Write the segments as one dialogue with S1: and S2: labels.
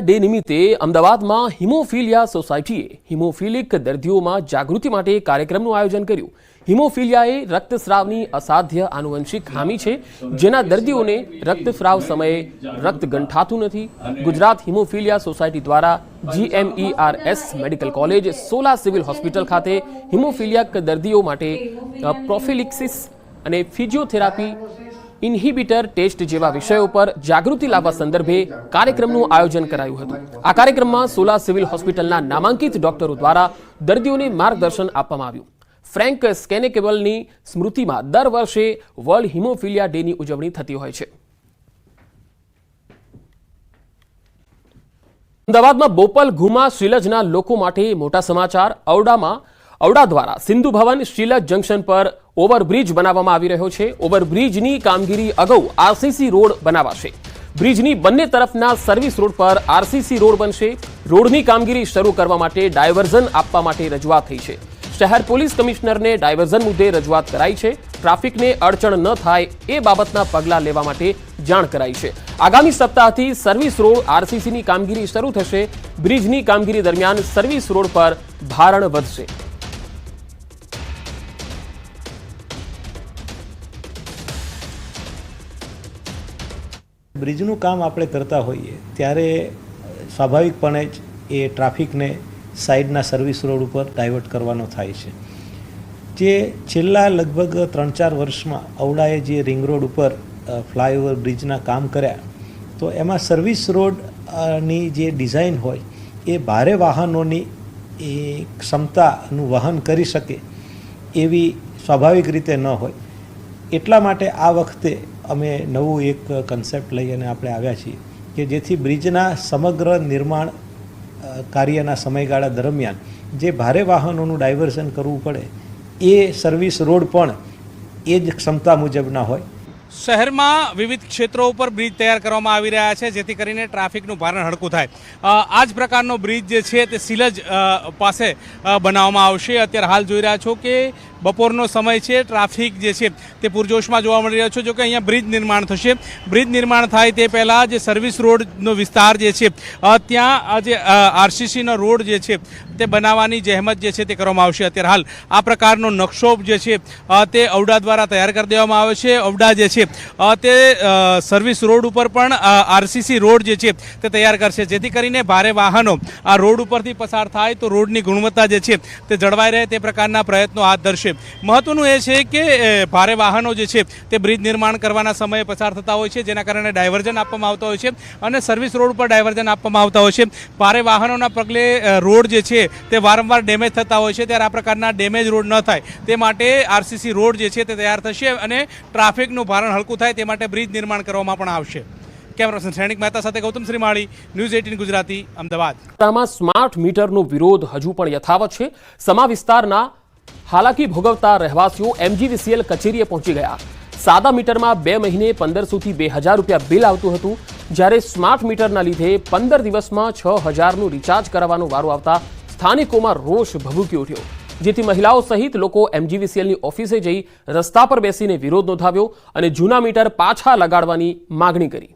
S1: Haemophilia day નિમિત્તે અમદાવાદમાં haemophilia સોસાયટીએ હિમોફિલિક દર્દીઓમાં જાગૃતિ માટે કાર્યક્રમનું આયોજન કર્યું. હિમોફિલિયા એ રક્તસ્રાવની અસાધ્ય આનુવંશિક ખામી છે, જેના દર્દીઓને રક્તસ્રાવ સમયે રક્ત ગંઠાતું નથી. ગુજરાત હિમોફિલિયા સોસાયટી દ્વારા GMERS medical college Sola civil hospital ખાતે હિમોફિલિયાક દર્દીઓ માટે પ્રોફિલિક્સિસ અને ફિઝિયોથેરાપી ઇન્હિબિટર ટેસ્ટ જેવા વિષયો પર જાગૃતિ લાવવા સંદર્ભે કાર્યક્રમનું આયોજન કરાયું હતું. આ કાર્યક્રમમાં સોલા સિવિલ હોસ્પિટલના નામાંકિત ડોક્ટરો દ્વારા દર્દીઓને માર્ગદર્શન આપવામાં આવ્યું. ફ્રેન્ક સ્કેનેકેબલની સ્મૃતિમાં દર વર્ષે વર્લ્ડ હિમોફિલિયા ડેની ઉજવણી થતી હોય છે. અમદાવાદમાં બોપલ ઘુમા શ્રીલજના લોકો માટે મોટા સમાચાર. ઔડામાં, ઔડા દ્વારા સિંધુ ભવન શ્રીલજ જંકશન પર ઓવરબ્રિજ બનાવવામાં આવી રહ્યો છે. ઓવરબ્રિજની કામગીરી અગાઉ આરસીસી રોડ બનાવાશે. બ્રિજની બંને તરફના સર્વિસ રોડ પર આરસીસી રોડ બનશે. રોડની કામગીરી શરૂ કરવા માટે ડાયવર્ઝન આપવા માટે રજૂઆત થઈ છે. શહેર પોલીસ કમિશનરને ડાયવર્ઝન મુદ્દે રજૂઆત કરાઈ છે. ટ્રાફિકને અડચણ ન થાય એ બાબતના પગલાં લેવા માટે જાણ કરાઈ છે. આગામી સપ્તાહથી સર્વિસ રોડ આરસીસીની કામગીરી શરૂ થશે. બ્રિજની કામગીરી દરમિયાન સર્વિસ રોડ પર ભારણ વધશે.
S2: બ્રિજનું કામ આપણે કરતા હોઈએ, ત્યારે સ્વાભાવિકપણે જ એ ટ્રાફિકને સાઈડના સર્વિસ રોડ ઉપર ડાયવર્ટ કરવાનો થાય છે. જે છેલ્લા લગભગ ત્રણ ચાર વર્ષમાં ઔડાએ જે રિંગ રોડ ઉપર ફ્લાયઓવર બ્રિજના કામ કર્યા, તો એમાં સર્વિસ રોડની જે ડિઝાઇન હોય, એ ભારે વાહનોની એ ક્ષમતાનું વહન કરી શકે એવી સ્વાભાવિક રીતે ન હોય. એટલા માટે આ વખતે અમે નવું એક કન્સેપ્ટ લઈ અને આપણે આવ્યા છીએ કે જેથી બ્રિજના સમગ્ર નિર્માણ કાર્યના સમયગાળા દરમિયાન જે ભારે વાહનોનું ડાયવર્ઝન કરવું પડે, એ સર્વિસ રોડ પણ એ જ ક્ષમતા મુજબના હોય.
S3: શહેરમાં વિવિધ ક્ષેત્રો ઉપર બ્રિજ તૈયાર કરવામાં આવી રહ્યા છે, જેથી કરીને ટ્રાફિકનું ભારણ હળકું થાય. આ જ પ્રકારનો બ્રિજ જે છે તે સિલજ પાસે બનાવવામાં આવશે. અત્યારે હાલ જોઈ રહ્યા છો કે બપોરનો સમય છે, ટ્રાફિક જે છે તે પૂરજોશમાં જોવા મળી રહ્યો છે. જોકે અહીંયા બ્રિજ નિર્માણ થશે. બ્રિજ નિર્માણ થાય તે પહેલાં જે સર્વિસ રોડનો વિસ્તાર જે છે ત્યાં જે આરસીસીનો રોડ જે છે તે બનાવવાની જહેમત જે છે તે કરવામાં આવશે. અત્યારે હાલ આ પ્રકારનો નકશો જે છે તે ઔડા દ્વારા તૈયાર કરી દેવામાં આવે છે. ઔડા જે છે તે સર્વિસ રોડ ઉપર પણ આરસીસી રોડ જે છે તે તૈયાર કરશે. જેથી કરીને ભારે વાહનો આ રોડ ઉપરથી પસાર થાય તો રોડની ગુણવત્તા જે છે તે જળવાઈ રહે તે પ્રકારના પ્રયત્નો હાથ ધરશે. મહત્વનું એ છે કે ભારે વાહનો જે છે, તે બ્રિજ નિર્માણ કરવાના સમયે પસાર થતા હોય છે, જેના કારણે ડાયવર્ઝન આપવામાં આવતા હોય છે અને સર્વિસ રોડ ઉપર ડાયવર્ઝન આપવામાં આવતા હોય છે. ભારે વાહનોના પગલે રોડ જે છે, તે વારંવાર ડેમેજ થતા હોય છે, ત્યારે આ પ્રકારના ડેમેજ રોડ ન થાય. તે માટે આરસીસી રોડ જે છે, તે તૈયાર થશે અને ટ્રાફિકનું ભારણ હલકું થાય, તે માટે બ્રિજ નિર્માણ કરવામાં પણ આવશે. કેમેરા સૈનિક મહેતા સાથે Gautam Shrimali, news eighteen Gujarati,
S1: Ahmedabad. Smart મીટરનો વિરોધ હજુ પણ યથાવત છે. સમા વિસ્તારના હાલાકી ભોગવતા રહેવાસીઓ એમજીવીસીએલ કચેરીએ પહોંચી ગયા સાદા મીટરમાં બે મહિને પંદરસોથી બે હજાર રૂપિયા બિલ આવતું હતું। જ્યારે સ્માર્ટ મીટરના લીધે પંદર દિવસમાં છ હજારનું રિચાર્જ કરાવવાનો વારો આવતા સ્થાનિકોમાં રોષ ભભૂકી ઉઠ્યો। જેથી મહિલાઓ સહિત લોકો એમજીવીસીએલની ઓફિસે જઈ રસ્તા પર બેસીને વિરોધ નોંધાવ્યો અને જૂના મીટર પાછા લગાડવાની માગણી કરી।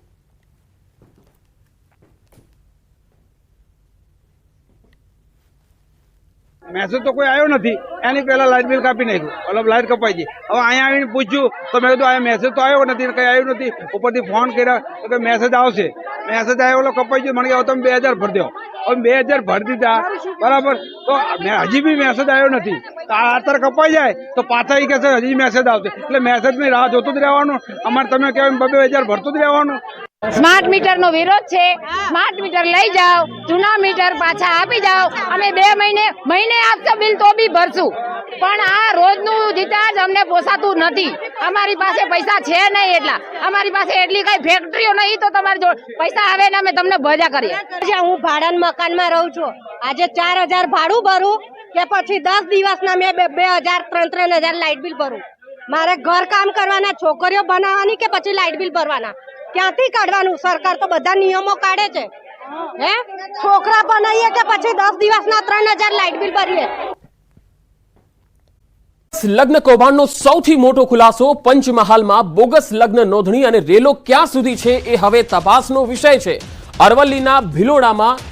S4: મેસેજ તો કોઈ આવ્યો નથી. એની પહેલા લાઇટ બિલ કાપી નાખ્યું. મતલબ લાઇટ કપાઈ ગઈ. હવે અહીંયા આવીને પૂછ્યું, તો મેં કીધું, આ મેસેજ તો આવ્યો નથી કંઈ આવ્યું નથી. ઉપરથી ફોન કર્યા, તો મેસેજ આવશે. મેસેજ આવ્યો એટલે કપાઈ ગયો. મને કે તમે બે હજાર ભરી દો. હવે બે હજાર ભરી દીધા. બરાબર? તો હજી બી મેસેજ આવ્યો નથી. આ અત્યારે કપાઈ જાય, તો પાછા એ કહેશે, હજી મેસેજ આવશે. એટલે મેસેજની રાહ જોતું જ રહેવાનું. અમારે તમે કહેવાય બે હજાર ભરતું જ રહેવાનું.
S5: સ્માર્ટ મીટર નો વિરોધ છે. સ્માર્ટ મીટર લઈ જાઓ જૂના મીટર પાછા આપી જાઓ. અમે બે મહિને મહિને આપશો બિલ તો બી ભરશું. પણ આ રોજનું રિચાર્જ અમને પોસાતું નથી. અમારી પાસે પૈસા છે નહીં એટલા. અમારી પાસે એટલી કઈ ફેક્ટરીઓ નહીં તો તમારે જો પૈસા આવે ને અમે તમને ભજા કરીએ.
S6: હું ભાડાના મકાનમાં રહું છું. આજે ચાર હજાર ભાડું ભરું કે પછી દસ દિવસના મેં બે હજાર ત્રણ ત્રણ હજાર લાઇટ બિલ ભરું. મારે ઘર કામ કરવાના છોકરીઓ બનાવવાની કે પછી લાઇટ બિલ ભરવાના? ક્યાંથી કાઢવાનું? સરકાર તો બધા નિયમો કાઢે છે. હે? છોકરા બનાવીએ કે પછી દસ દિવસના ત્રણ હજાર લાઇટ બિલ ભરીએ?
S1: લગ્ન કૌભાંડનો સૌથી મોટો ખુલાસો પંચમહાલમાં બોગસ લગ્ન નોંધણી અને રેલો ક્યાં સુધી છે એ હવે તપાસનો વિષય છે. અરવલ્લીના ભિલોડામાં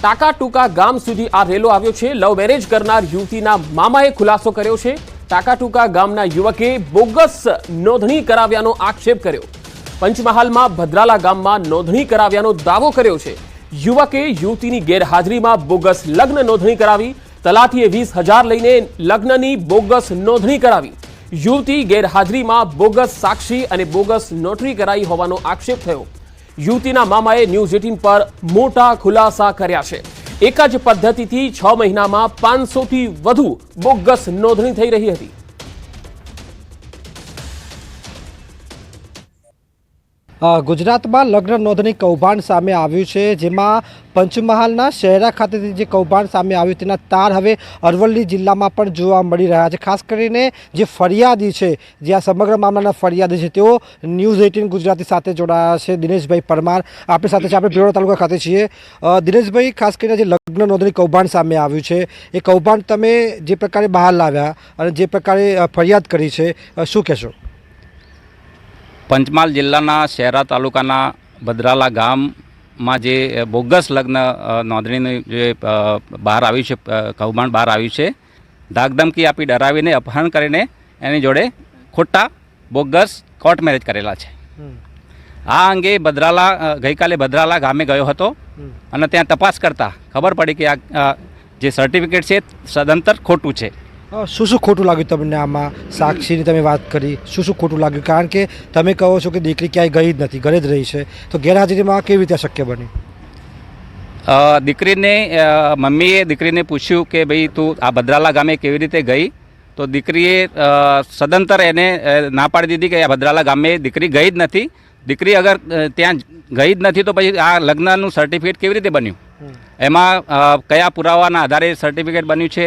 S1: ટાકાટુકા ગામ સુધી આ રેલો આવ્યો છે. લવ મેરેજ કરનાર યુવતીના મામાએ ખુલાસો કર્યો છે. ટાકા ટૂકા ગામના યુવકે બોગસ નોંધણી કરાવ્યાનો આક્ષેપ કર્યો. પંચમહાલમાં ભદ્રાલા ગામમાં નોંધણી કરાવ્યાનો દાવો કર્યો છે. યુવકે યુવતીની ગેરહાજરીમાં બોગસ લગ્ન નોંધણી કરાવી, તલાટીએ વીસ હજાર લઈને લગ્નની બોગસ નોંધણી કરાવી. યુવતી ગેરહાજરીમાં બોગસ સાક્ષી અને બોગસ નોટરી કરાઈ હોવાનો આક્ષેપ થયો. યુવતીના મામાએ ન્યૂઝ એટીન પર મોટા ખુલાસા કર્યા છે. એક જ પદ્ધતિથી છ મહિનામાં પાંચસોથી વધુ બોગસ નોંધણી થઈ રહી હતી.
S7: ગુજરાતમાં લગ્ન નોંધણી કૌભાંડ સામે આવ્યું છે, જેમાં પંચમહાલના શહેરા ખાતેથી જે કૌભાંડ સામે આવ્યું તેના તાર હવે અરવલ્લી જિલ્લામાં પણ જોવા મળી રહ્યા છે. ખાસ કરીને જે ફરિયાદી છે, જે આ સમગ્ર મામલાના ફરિયાદી છે, તેઓ ન્યૂઝ એટીન ગુજરાતી સાથે જોડાયા છે. દિનેશભાઈ પરમાર આપણી સાથે છે. આપણે ભિલોડા તાલુકા ખાતે છીએ. દિનેશભાઈ, ખાસ કરીને જે લગ્ન નોંધણી કૌભાંડ સામે આવ્યું છે, એ કૌભાંડ તમે જે પ્રકારે બહાર લાવ્યા અને જે પ્રકારે ફરિયાદ કરી છે શું કહેશો?
S8: પંચમહાલ જિલ્લાના શહેરા તાલુકાના ભદ્રાલા ગામમાં જે બોગસ લગ્ન નોંધણીનું જે બહાર આવ્યું છે કૌભાંડ બહાર આવ્યું છે ધાકધમકી આપી ડરાવીને અપહરણ કરીને એની જોડે ખોટા બોગસ કોર્ટ મેરેજ કરેલા છે. આ અંગે ભદ્રાલા ગઈકાલે ભદ્રાલા ગામે ગયો હતો અને ત્યાં તપાસ કરતાં ખબર પડી કે આ જે સર્ટિફિકેટ છે સદંતર ખોટું છે.
S7: શું શું ખોટું લાગ્યું તમને આમાં? સાક્ષીની તમે વાત કરી. શું શું ખોટું લાગ્યું? કારણ કે તમે કહો છો કે દીકરી ક્યાંય ગઈ જ નથી ઘરે જ રહી છે. તો ગેરહાજરીમાં કેવી રીતે શક્ય બની?
S8: દીકરીને મમ્મીએ દીકરીને પૂછ્યું કે ભાઈ તું આ ભદ્રાલા ગામે કેવી રીતે ગઈ? તો દીકરીએ સદંતર એને ના પાડી દીધી કે આ ભદ્રાલા ગામે દીકરી ગઈ જ નથી. દીકરી અગર ત્યાં ગઈ જ નથી તો પછી આ લગ્નનું સર્ટિફિકેટ કેવી રીતે બન્યું? એમાં કયા પુરાવાના આધારે સર્ટિફિકેટ બન્યું છે?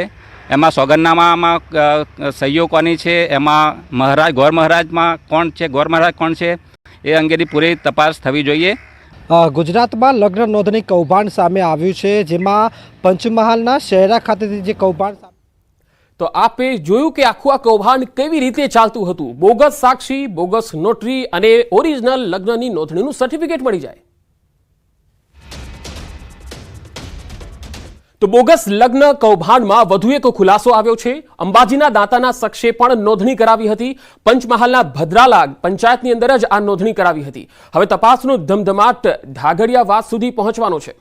S8: એમાં સોગંદનામામાં સહીઓ કોની છે? એમાં મહારાજ ગોર મહારાજમાં કોણ છે? ગોર મહારાજ કોણ છે? એ અંગેની પૂરી તપાસ થવી જોઈએ.
S7: ગુજરાતમાં લગ્ન નોંધણી કૌભાંડ સામે આવ્યું છે જેમાં પંચમહાલના શહેરા ખાતેથી જે કૌભાંડ
S1: તો આપે જોયું કે આખું આ કૌભાંડ કેવી રીતે ચાલતું હતું? બોગસ સાક્ષી બોગસ નોટરી અને ઓરિજિનલ લગ્નની નોંધણીનું સર્ટિફિકેટ મળી જાય. તો બોગસ લગ્ન કૌભાંડમાં વધુ એક ખુલાસો આવ્યો છે. અંબાજીના દાંતાના શખ્સે પણ નોંધણી કરાવી હતી. પંચમહાલના ભદ્રાલા પંચાયતની અંદર જ આ નોંધણી કરાવી હતી. હવે તપાસનો ધમધમાટ ઢાગડિયા વાત સુધી પહોંચવાનો છે.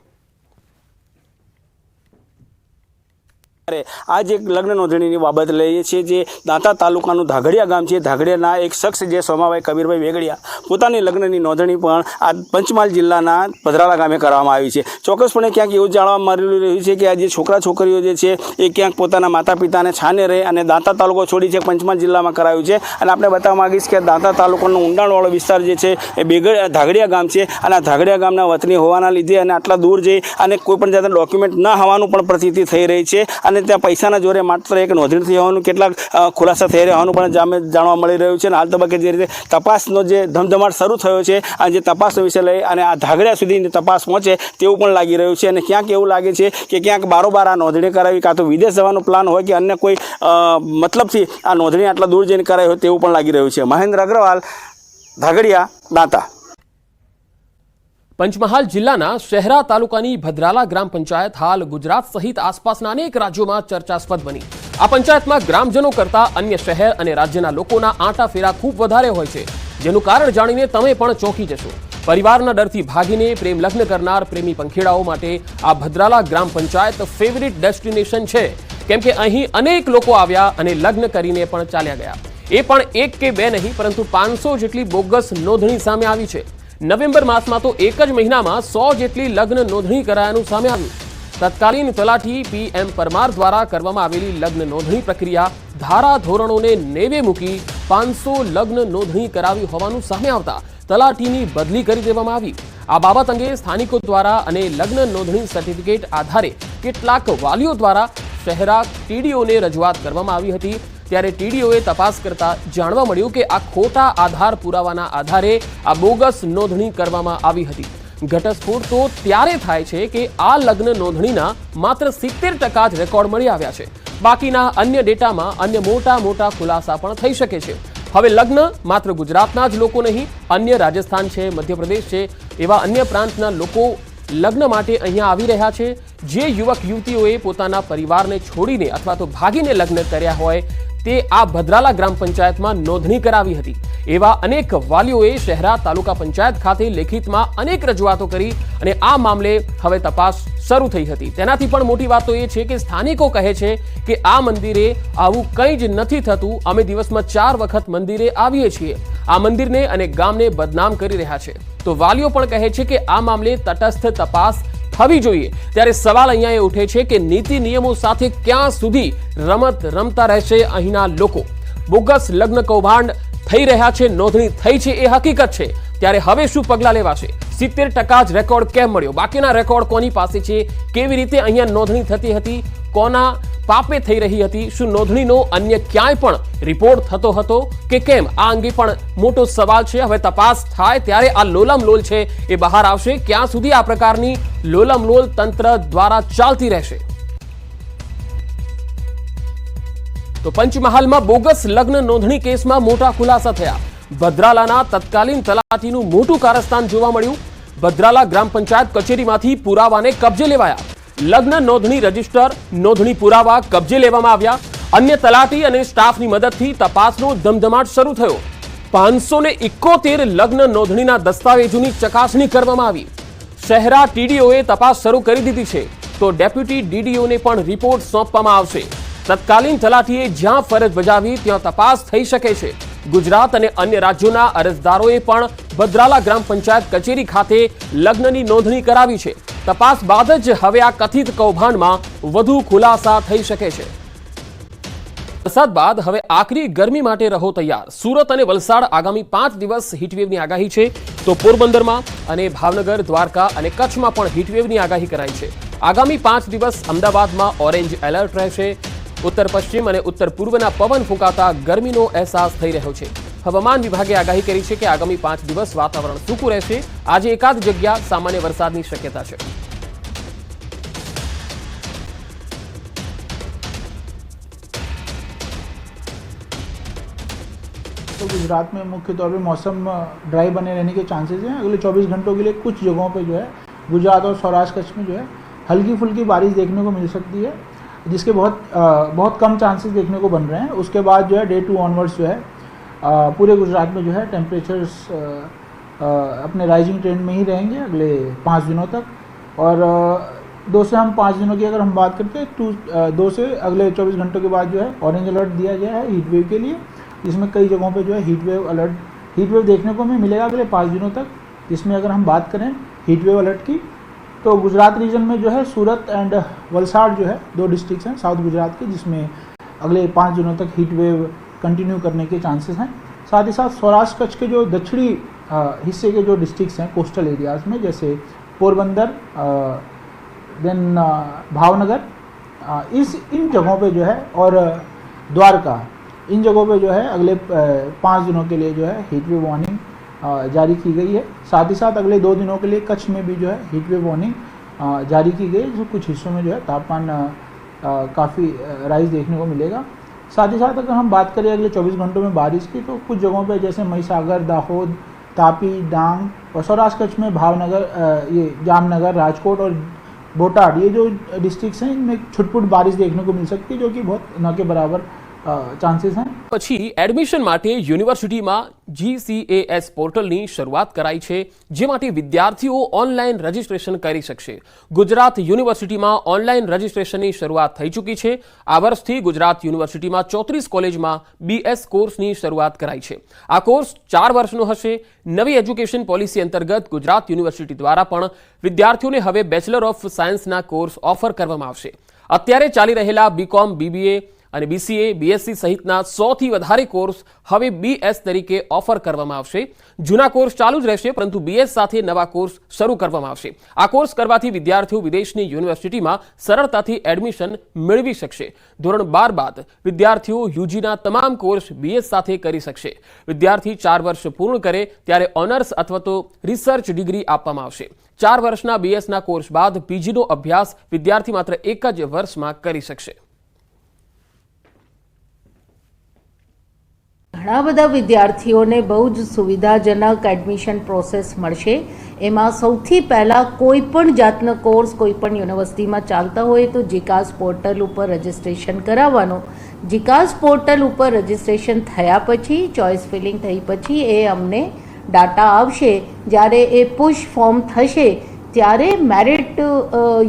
S9: ત્યારે આજ એક લગ્ન નોંધણીની બાબત લઈએ છીએ જે દાંતા તાલુકાનું ધાગડિયા ગામ છે. ધાગડિયાના એક શખ્સ જે સોમાભાઈ કબીરભાઈ વેગડિયા પોતાની લગ્નની નોંધણી પણ આ પંચમહાલ જિલ્લાના પધરાળા ગામે કરવામાં આવી છે. ચોક્કસપણે ક્યાંક એવું જાણવા મળી રહ્યું છે કે આ જે છોકરા છોકરીઓ જે છે એ ક્યાંક પોતાના માતા પિતાને છાને રહે અને દાંતા તાલુકો છોડી છે, પંચમહાલ જિલ્લામાં કરાયું છે. અને આપણે બતાવવા માંગીશ કે દાંતા તાલુકાનો ઊંડાણવાળો વિસ્તાર જે છે એ બેગડ ધાગડિયા ગામ છે અને આ ધાગડિયા ગામના વતની હોવાના લીધે અને આટલા દૂર જઈ અને કોઈ પણ જાતના ડોક્યુમેન્ટ ન હોવાનું પણ પ્રતીતિ થઈ રહી છે. અને ત્યાં પૈસાના જોરે માત્ર એક નોંધણી થઈ હોવાનું કેટલાક ખુલાસા થઈ રહ્યા હોવાનું પણ જામે, જાણવા મળી રહ્યું છે. અને હાલ તબક્કે જે રીતે તપાસનો જે ધમધમાટ શરૂ થયો છે અને જે તપાસનો વિષય લઈ અને આ ધાગડિયા સુધીની તપાસ પહોંચે તેવું પણ લાગી રહ્યું છે. અને ક્યાંક એવું લાગે છે કે ક્યાંક બારોબાર આ નોંધણી કરાવી, કાં તો વિદેશ જવાનો પ્લાન હોય કે અન્ય કોઈ મતલબથી આ નોંધણી આટલા દૂર જઈને કરાવી હોય તેવું પણ લાગી રહ્યું છે. મહેન્દ્ર અગ્રવાલ, ધાગડિયા, દાંતા.
S1: પંચમહાલ જિલ્લાના શહેરા તાલુકાની ભદ્રાલા ગ્રામ પંચાયત હાલ ગુજરાત સહિત આસપાસના અનેક રાજ્યોમાં ચર્ચાસ્પદ બની. આ પંચાયતમાં ગ્રામજનો કરતા અન્ય શહેર અને રાજ્યના લોકોના આંટા ફેરા ખૂબ વધારે હોય છે, જેનું કારણ જાણીને તમે પણ ચોંકી જશો. પરિવારના ડરથી ભાગીને પ્રેમ લગ્ન કરનાર પ્રેમી પંખેડાઓ માટે આ ભદ્રાલા ગ્રામ પંચાયત ફેવરિટ ડેસ્ટિનેશન છે. કેમ કે અહીં અનેક લોકો આવ્યા અને લગ્ન કરીને પણ ચાલ્યા ગયા. એ પણ એક કે બે નહીં, પરંતુ પાંચસો જેટલી બોગસ નોંધણી સામે આવી છે. નવેમ્બર માસમાં તો એક જ મહિનામાં સો જેટલી લગ્ન નોંધણી કરાયાનું સામે આવ્યું. તત્કાલીન તલાટી પી એમ પરમાર દ્વારા કરવામાં આવેલી લગ્ન નોંધણી પ્રક્રિયા ધારા ધોરણોને નેવે મૂકી પાંચસો લગ્ન નોંધણી કરાવી હોવાનું સામે આવતા તલાટીની બદલી કરી દેવામાં આવી. આ બાબત અંગે સ્થાનિકો દ્વારા અને લગ્ન નોંધણી સર્ટિફિકેટ આધારે કેટલાક વાલીઓ દ્વારા શહેરા ટીડીઓને રજૂઆત કરવામાં આવી હતી. ત્યારે ટીડીઓએ તપાસ કરતા જાણવા મળ્યું કે આ ખોટા આધાર પુરાવાના આધારે આ બોગસ નોંધણી કરવામાં આવી હતી. ઘટસ્ફોટ તો ત્યારે થાય છે કે આ લગ્ન નોંધણીના માત્ર સિત્તેર ટકા જ રેકોર્ડ મળી આવ્યા છે. બાકીના અન્ય ડેટામાં અન્ય મોટા મોટા ખુલાસા પણ થઈ શકે છે. હવે લગ્ન માત્ર ગુજરાતના જ લોકો નહીં, અન્ય રાજસ્થાન છે, મધ્યપ્રદેશ છે, એવા અન્ય પ્રાંતના લોકો લગ્ન માટે અહીંયા આવી રહ્યા છે. જે યુવક યુવતીઓએ પોતાના પરિવારને છોડીને અથવા તો ભાગીને લગ્ન કર્યા હોય તે આ ભદ્રાલા ગ્રામ પંચાયતમાં નોંધણી કરાવી હતી. એવા અનેક વાલીઓએ શહેરા તાલુકા પંચાયત ખાતે લેખિતમાં અનેક રજૂઆતો કરી અને આ મામલે હવે તપાસ શરૂ થઈ હતી. તેનાથી પણ મોટી વાત એ છે કે સ્થાનિકો કહે છે કે આ મંદિરે આવું કંઈ જ નથી થતું. અમે દિવસમાં ચાર વખત મંદિરે આવીએ છીએ. આ મંદિરને અને ગામને બદનામ કરી રહ્યા છે. તો વાલીઓ પણ કહે છે કે આ મામલે તટસ્થ તપાસ થવી જોઈએ. ત્યારે સવાલ અહીંયા એ ઉઠે છે કે નીતિ નિયમો સાથે ક્યાં સુધી રમત રમતા રહેશે અહીંના લોકો? બોગસ લગ્ન કૌભાંડ થઈ રહ્યા છે, નોંધણી થઈ છે, એ હકીકત છે. ત્યારે હવે શું પગલાં લેવાશે? સિત્તેર ટકા જ રેકોર્ડ કેમ મળ્યો? બાકીના રેકોર્ડ કોની પાસે છે? કેવી રીતે અહીંયા નોંધણી થતી હતી? કોના પાપે થઈ રહી હતી શું નોંધણીનો અન્ય ક્યાંય પણ રિપોર્ટ થતો હતો કે કેમ? આ અંગે પણ મોટો સવાલ છે. હવે તપાસ થાય ત્યારે આ લોલમ લોલ છે એ બહાર આવશે. ક્યાં સુધી આ પ્રકારની લોલમ લોલ તંત્ર દ્વારા ચાલતી રહેશે? તો પંચમહાલમાં બોગસ લગ્ન નોંધણી કેસમાં મોટા ખુલાસા થયા. ભદ્રાલાના તત્કાલીન તલાટીનું મોટું કારસ્તાન જોવા મળ્યું. ભદ્રાલા ગ્રામ પંચાયત કચેરીમાંથી પુરાવાને કબજે લેવાયા. લગ્ન નોંધણી રજિસ્ટર, નોંધણી પુરાવા કબજે લેવામાં આવ્યા. અન્ય તલાટી અને સ્ટાફની મદદથી તપાસનો ધમધમાટ શરૂ થયો. પાંચસો ઇકોતેર લગ્ન નોંધણીના દસ્તાવેજોની ચકાસણી કરવામાં આવી. શહેરા ટીડીઓએ તપાસ શરૂ કરી દીધી છે. તો ડેપ્યુટી ડીડીઓને પણ રિપોર્ટ સોંપવામાં આવશે. તત્કાલીન તલાટીએ જ્યાં ફરજ બજાવી, ત્યાં તપાસ થઈ શકે છે. ગુજરાત અને અન્ય રાજ્યોના અરજદારોએ પણ ભદ્રાલા ગ્રામ પંચાયત કચેરી ખાતે લગ્નની નોંધણી કરાવી છે. તપાસ બાદ જ હવે આ કથિત કૌભાંડમાં વધુ ખુલાસા થઈ શકે છે. વરસાદ બાદ હવે આકરી ગરમી માટે રહો તૈયાર. સુરત અને વલસાડ આગામી પાંચ દિવસ હીટવેવની આગાહી છે. તો પોરબંદરમાં અને ભાવનગર, દ્વારકા અને કચ્છમાં પણ હીટવેવની આગાહી કરાઈ છે. આગામી પાંચ દિવસ અમદાવાદમાં ઓરેન્જ એલર્ટ રહેશે. ઉત્તર પશ્ચિમ અને ઉત્તર પૂર્વના પવન ફૂંકાતા ગરમીનો અહેસાસ થઈ રહ્યો છે હવામાન વિભાગે આગાહી કરી છે કે આગામી પાંચ દિવસ વાતાવરણ સૂકું રહેશે આજે એકાદ જગ્યા સામાન્ય વરસાદની શક્યતા છે
S10: तो गुजरात में मुख्य तौर पे मौसम ड्राई बने रहने के चांसेस हैं अगले 24 घंटों के लिए कुछ जगहों पे जो है गुजरात और सौराष्ट्र कच्छ में जो है हल्की फुल्की बारिश देखने को मिल सकती है जिसके बहुत अ, बहुत कम चांसेस देखने को बन रहे हैं। उसके बाद जो है डे टू ऑनवर्ड्स जो है अ, पूरे गुजरात में जो है टेम्परेचर्स अपने राइजिंग ट्रेंड में ही रहेंगे अगले पाँच दिनों तक। और दो से हम पाँच दिनों की अगर हम बात करते हैं टू दो से अगले चौबीस घंटों के बाद जो है ऑरेंज अलर्ट दिया गया है हीट वेव के लिए जिसमें कई जगहों पर जो है heat wave alert heat wave देखने को हमें मिलेगा अगले पाँच दिनों तक। जिसमें अगर हम बात करें हीट वेव अलर्ट की तो गुजरात रीजन में जो है सूरत एंड वलसाड़ जो है, दो डिस्ट्रिक्ट्स हैं साउथ गुजरात के, जिसमें अगले पाँच दिनों तक हीट वेव कंटिन्यू करने के चांसेस हैं। साथ ही साथ सौराष्ट्र कच्छ के जो दक्षिणी हिस्से के जो डिस्ट्रिक्ट्स हैं कोस्टल एरियाज़ में, जैसे पोरबंदर देन भावनगर इस, इन जगहों पे जो है, और द्वारका, इन जगहों पे जो है अगले पाँच दिनों के लिए जो है हीट वेव वार्निंग जारी की गई है। साथ ही साथ अगले दो दिनों के लिए कच्छ में भी जो है हीट वेव वार्निंग जारी की गई जो कुछ हिस्सों में जो है तापमान काफ़ी राइज देखने को मिलेगा। साथ ही साथ अगर हम बात करें अगले 24 घंटों में बारिश की तो कुछ जगहों पर जैसे महिसागर, दाहोद, तापी, डांग और सौराष्ट्र कच्छ में भावनगर ये जामनगर, राजकोट और बोटाड, ये जो डिस्ट्रिक्ट्स हैं, इनमें छुटपुट बारिश देखने को मिल सकती है, जो कि बहुत न के बराबर ચાન્સીસ છે
S1: પછી એડમિશન માટે યુનિવર્સિટીમાં જીસીએએસ પોર્ટલની શરૂઆત કરાઈ છે જે માટે વિદ્યાર્થીઓ ઓનલાઈન રજીસ્ટ્રેશન કરી શકશે. ગુજરાત યુનિવર્સિટીમાં ઓનલાઈન રજીસ્ટ્રેશનની શરૂઆત થઈ ચૂકી છે. આ વર્ષથી ગુજરાત યુનિવર્સિટીમાં ચોત્રીસ કોલેજમાં બીએસ કોર્સની શરૂઆત કરાઈ છે. આ કોર્સ ચાર વર્ષનો હશે. નવી એજ્યુકેશન પોલિસી અંતર્ગત ગુજરાત યુનિવર્સિટી દ્વારા પણ વિદ્યાર્થીઓને હવે બેચલર ઓફ સાયન્સના કોર્સ ઓફર કરવામાં આવશે. અત્યારે ચાલી રહેલા બીકોમ બીબીએ અને બીસીએ બીએસસી સહિતના સોથી વધારે કોર્સ હવે બીએસ તરીકે ઓફર કરવામાં આવશે. જૂના કોર્સ ચાલુ જ રહેશે, પરંતુ બીએસ સાથે નવા કોર્સ શરૂ કરવામાં આવશે. આ કોર્સ કરવાથી વિદ્યાર્થીઓ વિદેશની યુનિવર્સિટીમાં સરળતાથી એડમિશન મેળવી શકશે. ધોરણ બાર બાદ વિદ્યાર્થીઓ યુજીના તમામ કોર્સ બીએસ સાથે કરી શકશે. વિદ્યાર્થી ચાર વર્ષ પૂર્ણ કરે, ત્યારે ઓનર્સ અથવા તો રિસર્ચ ડિગ્રી આપવામાં આવશે. ચાર વર્ષના બીએસના કોર્સ બાદ પીજીનો અભ્યાસ વિદ્યાર્થી માત્ર એક જ વર્ષમાં કરી શકશે.
S11: ઘણા બધા વિદ્યાર્થીઓને બહુ જ સુવિધાજનક એડમિશન પ્રોસેસ મળશે. એમાં સૌથી પહેલાં કોઈ પણ જાતનો કોર્સ કોઈ પણ યુનિવર્સિટીમાં ચાલતા હોય તો જીકાસ પોર્ટલ ઉપર રજિસ્ટ્રેશન કરાવવાનું. જીકાસ પોર્ટલ ઉપર રજિસ્ટ્રેશન થયા પછી ચોઇસ ફિલિંગ થઈ પછી એ અમને ડાટા આવશે. જ્યારે એ પુશ ફોર્મ થશે, ત્યારે મેરિટ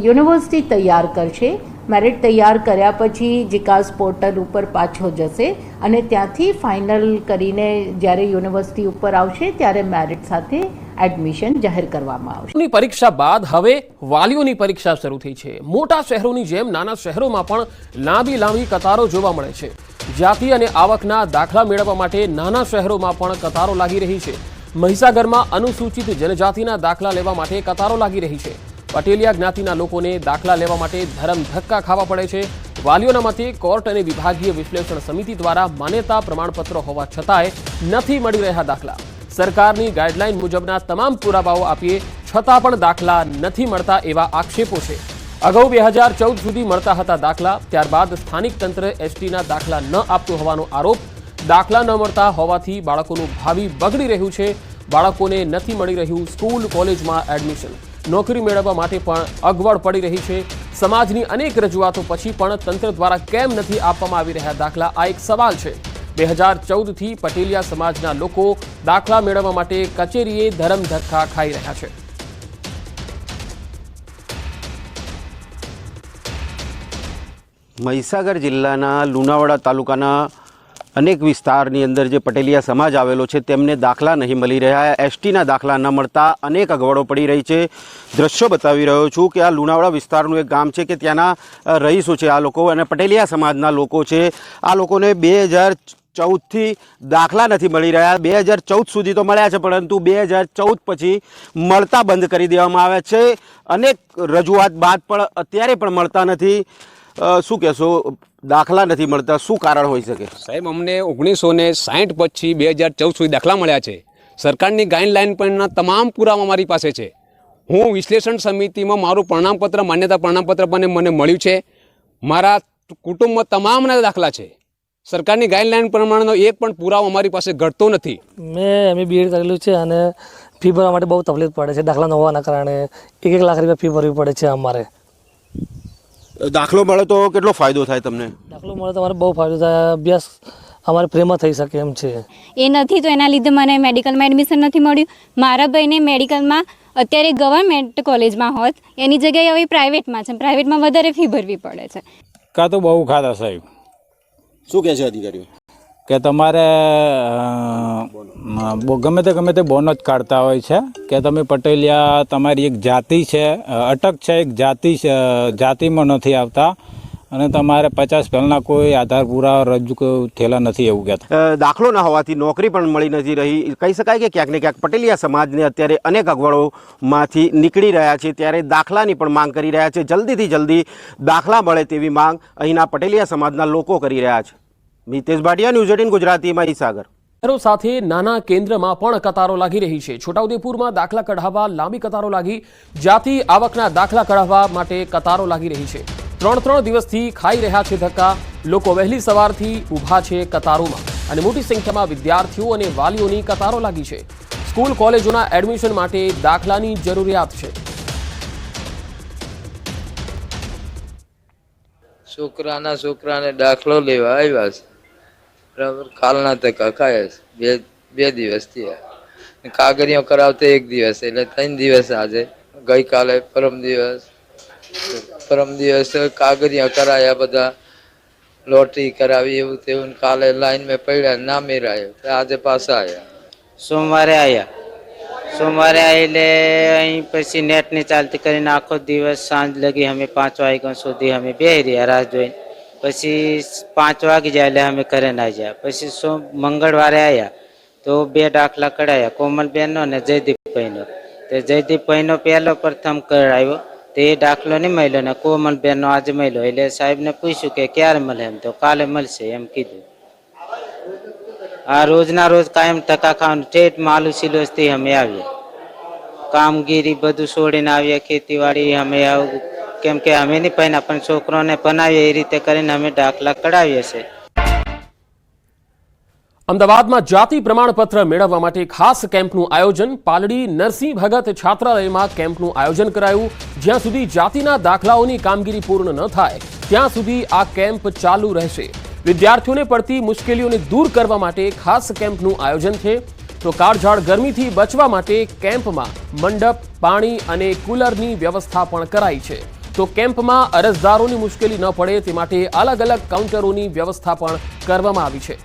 S11: યુનિવર્સિટી તૈયાર કરશે. મેરિટ તૈયાર કર્યા પછી જીકાસ પોર્ટલ ઉપર પાછો જશે અને ત્યાંથી ફાઇનલ કરીને જ્યારે યુનિવર્સિટી ઉપર આવશે ત્યારે મેરિટ સાથે એડમિશન જાહેર કરવામાં આવશે.
S1: પરીક્ષા બાદ હવે વાલીઓની પરીક્ષા શરૂ થઈ છે. મોટા શહેરોની જેમ નાના શહેરોમાં પણ લાંબી લાંબી કતારો જોવા મળે છે. જાતિ અને આવકના દાખલા મેળવવા માટે નાના શહેરોમાં પણ કતારો લાગી રહી છે. મહીસાગરમાં અનુસૂચિત જનજાતિના દાખલા લેવા માટે કતારો લાગી રહી છે. પટેલિયા જ્ઞાતિના લોકોને દાખલા લેવા માટે ધરમ ધક્કા ખાવા પડે છે. વાલીઓના મતે કોર્ટ અને વિભાગીય વિશ્લેષણ સમિતિ દ્વારા માન્યતા પ્રમાણપત્ર હોવા છતાંય નથી મળી રહ્યા દાખલા. સરકારની ગાઈડલાઈન મુજબના તમામ પુરાવાઓ આપીએ, છતાં પણ દાખલા નથી મળતા એવા આક્ષેપો છે. અગાઉ બે હજાર ચૌદ સુધી મળતા હતા દાખલા, ત્યારબાદ સ્થાનિક તંત્ર એસટીના દાખલા ન આપતું હોવાનો આરોપ. દાખલા ન મળતા હોવાથી બાળકોનું ભાવિ બગડી રહ્યું છે. બાળકોને નથી મળી રહ્યું સ્કૂલ, કોલેજમાં એડમિશન. નોકરી મેળવવા માટે પણ અગવડ પડી રહી છે. સમાજની અનેક રજૂઆતો પછી પણ તંત્ર દ્વારા કેમ નથી આપવામાં આવી રહ્યા દાખલા? આ એક સવાલ છે. બે હજાર ચૌદથી પટેલિયા સમાજના લોકો દાખલા મેળવવા માટે કચેરીએ ધરમ ધક્કા ખાઈ રહ્યા છે.
S12: મહીસાગર જિલ્લાના લુણાવાડા તાલુકાના અનેક વિસ્તારની અંદર જે પટેલિયા સમાજ આવેલો છે, તેમને દાખલા નહીં મળી રહ્યા. એસટીના દાખલા ન મળતા અનેક અગવડો પડી રહી છે. દ્રશ્યો બતાવી રહ્યો છું કે આ લુણાવાડા વિસ્તારનું એક ગામ છે કે ત્યાંના રહીશો છે આ લોકો અને પટેલિયા સમાજના લોકો છે. આ લોકોને બે હજાર ચૌદથી દાખલા નથી મળી રહ્યા. બે હજાર ચૌદ સુધી તો મળ્યા છે, પરંતુ બે હજાર ચૌદ પછી મળતા બંધ કરી દેવામાં આવ્યા છે. અનેક રજૂઆત બાદ પણ અત્યારે પણ મળતા નથી. શું કહેશો? દાખલા નથી મળતા. શું કારણ હોઈ શકે?
S13: સાહેબ અમને ઓગણીસો ને સાઠ પછી બે હજાર ચૌદ સુધી દાખલા મળ્યા છે. સરકારની ગાઈડલાઈન પરના તમામ પુરાવા મારી પાસે છે. હું વિશ્લેષણ સમિતિમાં મારું પ્રમાણપત્ર માન્યતા પ્રમાણપત્ર પણ મને મળ્યું છે. મારા કુટુંબમાં તમામના દાખલા છે. સરકારની ગાઈડલાઈન પ્રમાણેનો એક પણ પુરાવો અમારી પાસે ઘટતો નથી.
S14: મેં એમએ બીએડ કરેલું છે અને ફી ભરવા માટે બહુ તકલીફ પડે છે. દાખલા ન હોવાના કારણે એક એક લાખ રૂપિયા ફી ભરવી પડે છે અમારે.
S12: દાખલો મળે તો કેટલો ફાયદો થાય તમને?
S14: દાખલો મળે તો બહુ ફાયદો થાય. અભ્યાસ અમારે ફ્રીમાં થઈ શકે એમ છે.
S15: એ નથી તો એના લીધે મને મેડિકલમાં એડમિશન નથી મળ્યું. મારા ભાઈને મેડિકલમાં અત્યારે ગવર્મેન્ટ કોલેજમાં હોત. એની જગ્યાએ હવે પ્રાઇવેટમાં છે. પ્રાઇવેટમાં વધારે ફી ભરવી પડે છે.
S16: કા તો બહુ ખાતા સાહેબ.
S12: શું કહે છે અધિકારીઓ?
S16: કે તમારે ગમે તે ગમે તે બોનસ કાઢતા હોય છે. કે તમે પટેલિયા, તમારી એક જાતિ છે અટક છે, એક જાતિ છે જાતિમાં નથી આવતા. અને તમારે પચાસ પહેલાંના કોઈ આધાર પૂરા રજૂ થયેલા નથી એવું કહેતા.
S12: દાખલો ના હોવાથી નોકરી પણ મળી નથી રહી. કહી શકાય કે ક્યાંક ને ક્યાંક પટેલિયા સમાજને અત્યારે અનેક અગવડોમાંથી નીકળી રહ્યા છે. ત્યારે દાખલાની પણ માંગ કરી રહ્યા છે. જલ્દીથી જલ્દી દાખલા મળે તેવી માંગ અહીંના પટેલિયા સમાજના લોકો કરી રહ્યા છે. મિતેશ ભાટિયા, ન્યૂઝ એટીન ગુજરાતીમાં ઈસાગર.
S1: શહેરો સાથે નાના કેન્દ્રમાં પણ કતારો લાગી રહી છે. છોટાઉદેપુરમાં દાખલા કઢાવવા લાંબી કતારો લાગી. જાતિ આવકના દાખલા કઢાવવા માટે કતારો લાગી રહી છે. ત્રણ ત્રણ દિવસથી ખાઈ રહ્યા છે ધક્કા. લોકો વહેલી સવારથી ઊભા છે કતારોમાં. અને મોટી સંખ્યામાં વિદ્યાર્થીઓ અને વાલીઓની કતારો લાગી છે. સ્કૂલ, કોલેજોના એડમિશન માટે દાખલાની જરૂરિયાત છે.
S17: છોકરાના છોકરાને દાખલો લેવા આવ્યા છે. બરાબર? કાલના ધક્કા ખાયા છે બે બે દિવસ થયા. કાગળિયો કરાવતા એક દિવસ, એટલે ત્રણ દિવસ આજે. ગઈકાલે પરમ દિવસ. પરમ દિવસ કાગળિયા કરાયા બધા. લોટરી કરાવી એવું તેવું. કાલે લાઈન મેં પડ્યા ના મેરાયો. આજે પાછા આવ્યા
S18: સોમવારે આવ્યા સોમવારે આવીને અહીં પછી નેટ ને ચાલતી કરીને આખો દિવસ સાંજ લગી અમે પાંચ વાગ્યા સુધી અમે બેસી રહ્યા, રાહ જોઈને. પછી પાંચ વાગી જાય એટલે અમે ઘરે ના ગયા પછી સોમ મંગળવારે આવ્યા તો બે દાખલા કઢાયા, કોમલબેનનો ને જયદીપભાઈનો. તે જયદીપભાઈનો પહેલો પ્રથમ કઢાવ્યો તે દાખલો નહીં મળ્યો ને કોમલબેનનો આજે મળ્યો. એટલે સાહેબને પૂછ્યું કે ક્યારે મળે એમ, તો કાલે મળશે એમ કીધું. આ રોજના રોજ કાયમ ટકા ખાવાનું, ઠેઠ માલુ સિલોસથી અમે આવીએ. કામગીરી બધું છોડીને આવ્યા ખેતીવાડી અમે આવું, કેમ કે અમે નહીં પહેના પણ છોકરોને બનાવીએ, એ રીતે કરીને અમે દાખલા કઢાવીએ છીએ.
S1: અમદાવાદમાં જાતિ પ્રમાણપત્ર મેળવવા માટે ખાસ કેમ્પનું આયોજન પાલડી નરસિંહ ભગત છાત્રાલયમાં કેમ્પનું આયોજન કરાયું. જ્યાં સુધી જાતિના દાખલાઓની કામગીરી પૂર્ણ ન થાય, ત્યાં સુધી આ કેમ્પ ચાલુ રહેશે. વિદ્યાર્થીઓને પડતી મુશ્કેલીઓને દૂર કરવા માટે ખાસ કેમ્પનું આયોજન છે. તો કાળઝાળ ગરમીથી બચવા માટે કેમ્પમાં મંડપ, પાણી અને કુલરની વ્યવસ્થા પણ કરાઈ છે. તો કેમ્પમાં અરજદારોની મુશ્કેલી ન પડે તે માટે અલગ અલગ કાઉન્ટરોની વ્યવસ્થા પણ કરવામાં આવી છે.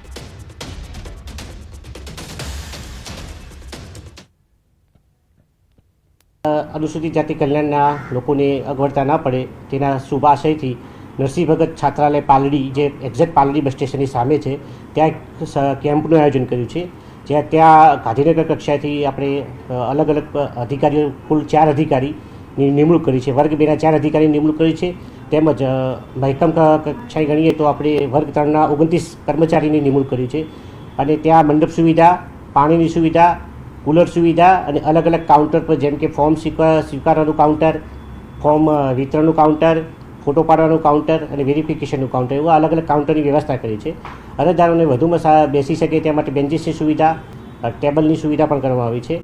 S19: અનુસૂચિત જાતિ કલ્યાણના લોકોને અગવડતા ન પડે તેના શુભાશયથી નરસિંહ ભગત છાત્રાલય પાલડી, જે એક્ઝેક્ટ પાલડી બસ સ્ટેશનની સામે છે, ત્યાં એક કેમ્પનું આયોજન કર્યું છે. જ્યાં ત્યાં ગાંધીનગર કક્ષાએથી આપણે અલગ અલગ અધિકારીઓ, કુલ ચાર અધિકારીની નિમણૂક કરી છે. વર્ગ બેના ચાર અધિકારીની નિમણૂક કરી છે. તેમજ મહેકમ કક્ષાએ ગણીએ તો આપણે વર્ગ ત્રણના ઓગણત્રીસ કર્મચારીની નિમણૂક કરી છે. અને ત્યાં મંડપ સુવિધા, પાણીની સુવિધા, કુલર સુવિધા અને અલગ અલગ કાઉન્ટર પર જેમ કે ફોર્મ સ્વીકાર, સ્વીકારવાનું કાઉન્ટર, ફોર્મ વિતરણનું કાઉન્ટર ફોટો પાડવાનું કાઉન્ટર અને વેરિફિકેશનનું કાઉન્ટર એવા અલગ અલગ કાઉન્ટરની વ્યવસ્થા કરી છે. અરજદારોને વધુમાં બેસી શકે તે માટે બેન્ચીસની સુવિધા ટેબલની સુવિધા પણ કરવામાં આવી છે.